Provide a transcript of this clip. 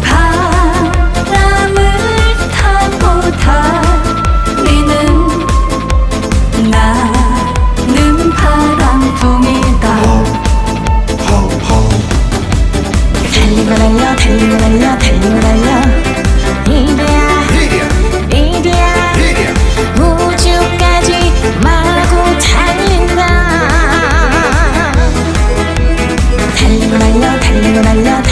바람을 타고 달리는 나는 바람둥이다. 달리고 달려 달리고 달려. 날 날려